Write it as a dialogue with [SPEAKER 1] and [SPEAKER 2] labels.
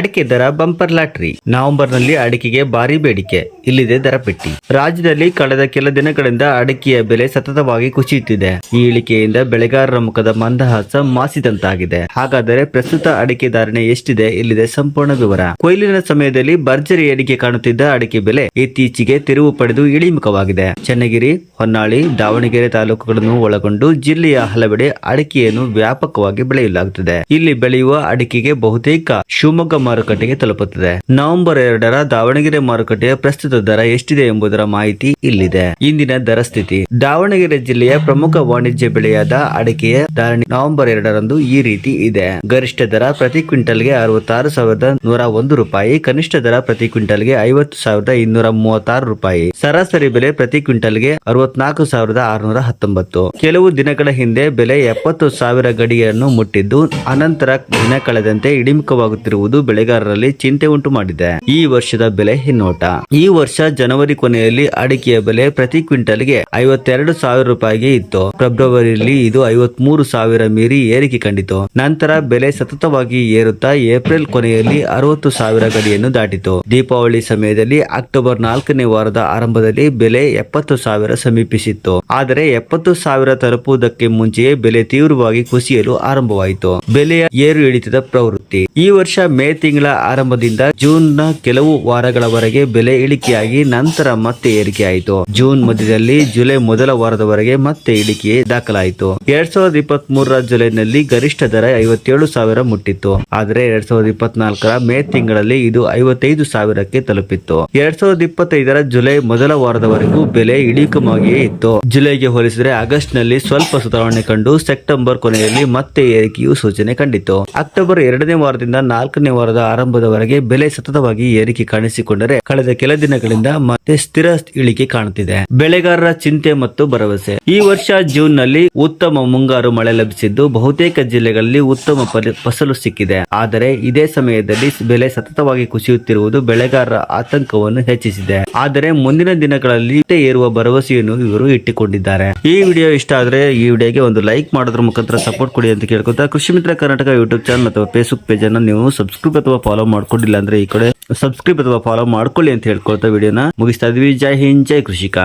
[SPEAKER 1] ಅಡಿಕೆ ದರ bumper lottery. ನವೆಂಬರ್ನಲ್ಲಿ ಅಡಿಕೆಗೆ ಭಾರಿ ಬೇಡಿಕೆ. ಇಲ್ಲಿದೆ ದರ ಪೆಟ್ಟಿ. ರಾಜ್ಯದಲ್ಲಿ ಕಳೆದ ಕೆಲ ದಿನಗಳಿಂದ ಅಡಿಕೆಯ ಬೆಲೆ ಸತತವಾಗಿ ಕುಸಿಯುತ್ತಿದೆ. ಈ ಇಳಿಕೆಯಿಂದ ಬೆಳೆಗಾರರ ಮುಖದ ಮಂದಹಾಸ ಮಾಸಿದಂತಾಗಿದೆ. ಹಾಗಾದರೆ ಪ್ರಸ್ತುತ ಅಡಿಕೆ ಧಾರಣೆ ಎಷ್ಟಿದೆ? ಇಲ್ಲಿದೆ ಸಂಪೂರ್ಣ ವಿವರ. ಕೊಯ್ಲಿನ ಸಮಯದಲ್ಲಿ ಭರ್ಜರಿ ಏರಿಕೆ ಕಾಣುತ್ತಿದ್ದ ಅಡಿಕೆ ಬೆಲೆ ಇತ್ತೀಚೆಗೆ ತಿರುವು ಪಡೆದು ಇಳಿಮುಖವಾಗಿದೆ. ಚನ್ನಗಿರಿ, ಹೊನ್ನಾಳಿ, ದಾವಣಗೆರೆ ತಾಲೂಕುಗಳನ್ನು ಒಳಗೊಂಡು ಜಿಲ್ಲೆಯ ಹಲವೆಡೆ ಅಡಿಕೆಯನ್ನು ವ್ಯಾಪಕವಾಗಿ ಬೆಳೆಯಲಾಗುತ್ತದೆ. ಇಲ್ಲಿ ಬೆಳೆಯುವ ಅಡಿಕೆಗೆ ಬಹುತೇಕ ಶಿವಮೊಗ್ಗ ಮಾರುಕಟ್ಟೆಗೆ ತಲುಪುತ್ತದೆ. ನವೆಂಬರ್ ಎರಡರ ದಾವಣಗೆರೆ ಮಾರುಕಟ್ಟೆಯ ಪ್ರಸ್ತುತ ದರ ಎಷ್ಟಿದೆ ಎಂಬುದರ ಮಾಹಿತಿ ಇಲ್ಲಿದೆ. ಇಂದಿನ ದರ ಸ್ಥಿತಿ. ದಾವಣಗೆರೆ ಜಿಲ್ಲೆಯ ಪ್ರಮುಖ ವಾಣಿಜ್ಯ ಬೆಳೆಯಾದ ಅಡಿಕೆಯ ಧಾರಣೆ ನವೆಂಬರ್ ಎರಡರಂದು ಈ ರೀತಿ ಇದೆ. ಗರಿಷ್ಠ ದರ ಪ್ರತಿ ಕ್ವಿಂಟಲ್ಗೆ ಅರವತ್ತಾರು ಸಾವಿರದ ನೂರ ಒಂದು ರೂಪಾಯಿ, ಕನಿಷ್ಠ ದರ ಪ್ರತಿ ಕ್ವಿಂಟಲ್ಗೆ ಐವತ್ತು ಸಾವಿರದ ಇನ್ನೂರ ಮೂವತ್ತಾರು ರೂಪಾಯಿ. ಸರಾಸರಿ ಬೆಲೆ ಪ್ರತಿ ಕ್ವಿಂಟಲ್ಗೆ ಅರವತ್ನಾಲ್ಕು ಸಾವಿರದ ಆರುನೂರ ಹತ್ತೊಂಬತ್ತು. ಕೆಲವು ದಿನಗಳ ಹಿಂದೆ ಬೆಲೆ ಎಪ್ಪತ್ತು ಸಾವಿರ ಗಡಿಯನ್ನು ಮುಟ್ಟಿದ್ದು, ಅನಂತರ ದಿನ ಕಳೆದಂತೆ ಇಳಿಮುಖವಾಗುತ್ತಿರುವುದು ಬೆಳೆಗಾರರಲ್ಲಿ ಚಿಂತೆ ಉಂಟು ಮಾಡಿದೆ. ಈ ವರ್ಷದ ಬೆಲೆ ಹಿನ್ನೋಟ. ಈ ವರ್ಷ ಜನವರಿ ಕೊನೆಯಲ್ಲಿ ಅಡಿಕೆಯ ಬೆಲೆ ಪ್ರತಿ ಕ್ವಿಂಟಲ್ಗೆ ಐವತ್ತೆರಡು ಸಾವಿರ ರೂಪಾಯಿಗೆ ಇತ್ತು. ಫೆಬ್ರವರಿಯಲ್ಲಿ ಇದು ಐವತ್ಮೂರು ಸಾವಿರ ಮೀರಿ ಏರಿಕೆ ಕಂಡಿತು. ನಂತರ ಬೆಲೆ ಸತತವಾಗಿ ಏರುತ್ತಾ ಏಪ್ರಿಲ್ ಕೊನೆಯಲ್ಲಿ ಅರವತ್ತು ಸಾವಿರ ಗಡಿಯನ್ನು ದಾಟಿತು. ದೀಪಾವಳಿ ಸಮಯದಲ್ಲಿ ಅಕ್ಟೋಬರ್ ನಾಲ್ಕನೇ ವಾರದ ಆರಂಭದಲ್ಲಿ ಬೆಲೆ ಎಪ್ಪತ್ತು ಸಾವಿರ ಸಮೀಪಿಸಿತ್ತು. ಆದರೆ ಎಪ್ಪತ್ತು ಸಾವಿರ ತಲುಪುವುದಕ್ಕೆ ಮುಂಚೆಯೇ ಬೆಲೆ ತೀವ್ರವಾಗಿ ಕುಸಿಯಲು ಆರಂಭವಾಯಿತು. ಬೆಲೆಯ ಏರು ಇಳಿತದ ಪ್ರವೃತ್ತಿ. ಈ ವರ್ಷ ಮೇ ತಿಂಗಳ ಆರಂಭದಿಂದ ಜೂನ್ನ ಕೆಲವು ವಾರಗಳವರೆಗೆ ಬೆಲೆ ಇಳಿಕೆಯಾಗಿ ನಂತರ ಮತ್ತೆ ಏರಿಕೆಯಾಯಿತು ಜೂನ್ ಮಧ್ಯದಲ್ಲಿ ಜುಲೈ ಮೊದಲ ವಾರದವರೆಗೆ ಮತ್ತೆ ಇಳಿಕೆ ದಾಖಲಾಯಿತು. ಎರಡ್ ಸಾವಿರದ ಜುಲೈನಲ್ಲಿ ಗರಿಷ್ಠ ದರ ಐವತ್ತೇಳು ಸಾವಿರ ಮುಟ್ಟಿತ್ತು. ಆದರೆ ಎರಡ್ ಸಾವಿರದ ಇಪ್ಪತ್ನಾಲ್ಕರ ಮೇ ತಿಂಗಳಲ್ಲಿ ಇದು ಐವತ್ತೈದು ಸಾವಿರಕ್ಕೆ ತಲುಪಿತ್ತು. ಎರಡ್ ಸಾವಿರದ ಇಪ್ಪತ್ತೈದರ ಜುಲೈ ಮೊದಲ ವಾರದವರೆಗೂ ಬೆಲೆ ಇಳಿಕಮಾಗಿಯೇ ಇತ್ತು. ಜುಲೈಗೆ ಹೋಲಿಸಿದರೆ ಆಗಸ್ಟ್ನಲ್ಲಿ ಸ್ವಲ್ಪ ಸುಧಾರಣೆ ಕಂಡು ಸೆಪ್ಟೆಂಬರ್ ಕೊನೆಯಲ್ಲಿ ಮತ್ತೆ ಏರಿಕೆಯು ಸೂಚನೆ ಕಂಡಿತು ಅಕ್ಟೋಬರ್ ಎರಡನೇ ವಾರದಿಂದ ನಾಲ್ಕನೇ ವಾರದ ಆರಂಭದವರೆಗೆ ಬೆಲೆ ಸತತವಾಗಿ ಏರಿಕೆ ಕಾಣಿಸಿಕೊಂಡರೆ ಕಳೆದ ಕೆಲ ದಿನಗಳಿಂದ ಮತ್ತೆ ಸ್ಥಿರ ಇಳಿಕೆ ಕಾಣುತ್ತಿದೆ. ಬೆಳೆಗಾರರ ಚಿಂತೆ ಮತ್ತು ಭರವಸೆ. ಈ ವರ್ಷ ಜೂನ್ನಲ್ಲಿ ಉತ್ತಮ ಮುಂಗಾರು ಮಳೆ ಲಭಿಸಿದ್ದು ಬಹುತೇಕ ಜಿಲ್ಲೆಗಳಲ್ಲಿ ಉತ್ತಮ ಫಸಲು ಸಿಕ್ಕಿದೆ. ಆದರೆ ಇದೇ ಸಮಯದಲ್ಲಿ ಬೆಲೆ ಸತತವಾಗಿ ಕುಸಿಯುತ್ತಿರುವುದು ಬೆಳೆಗಾರರ ಆತಂಕವನ್ನು ಹೆಚ್ಚಿಸಿದೆ. ಆದರೆ ಮುಂದಿನ ದಿನಗಳಲ್ಲಿ ಏರುವ ಭರವಸೆಯನ್ನು ಇವರು ಇಟ್ಟುಕೊಂಡಿದ್ದಾರೆ. ಈ ವಿಡಿಯೋ ಇಷ್ಟ ಆದ್ರೆ ಈ ವಿಡಿಯೋಗೆ ಒಂದು ಲೈಕ್ ಮಾಡೋದ್ರ ಮುಖಾಂತರ ಸಪೋರ್ಟ್ ಕೊಡಿ ಅಂತ ಕೇಳ್ಕೊತಾ ಕೃಷಿ ಮಿತ್ರ ಕರ್ನಾಟಕ ಯೂಟ್ಯೂಬ್ ಚಾನಲ್ ಅಥವಾ ಫೇಸ್ಬುಕ್ ಪೇಜ್ ಅನ್ನು ನೀವು ಸಬ್ಸ್ಕ್ರೈಬ್ ಅಥವಾ ಫಾಲೋ ಮಾಡ್ಕೊಂಡಿಲ್ಲ ಅಂದ್ರೆ ಈ ಕಡೆ ಸಬ್ಸ್ಕ್ರೈಬ್ ಅಥವಾ ಫಾಲೋ ಮಾಡ್ಕೊಳ್ಳಿ ಅಂತ ಹೇಳ್ಕೊಳ್ತಾ ವಿಡಿಯೋನ ಮುಗಿಸ್ತಾ ಇದ್ವಿ. ಜೈ ಹಿಂದ್, ಜೈ ಕೃಷಿಕ.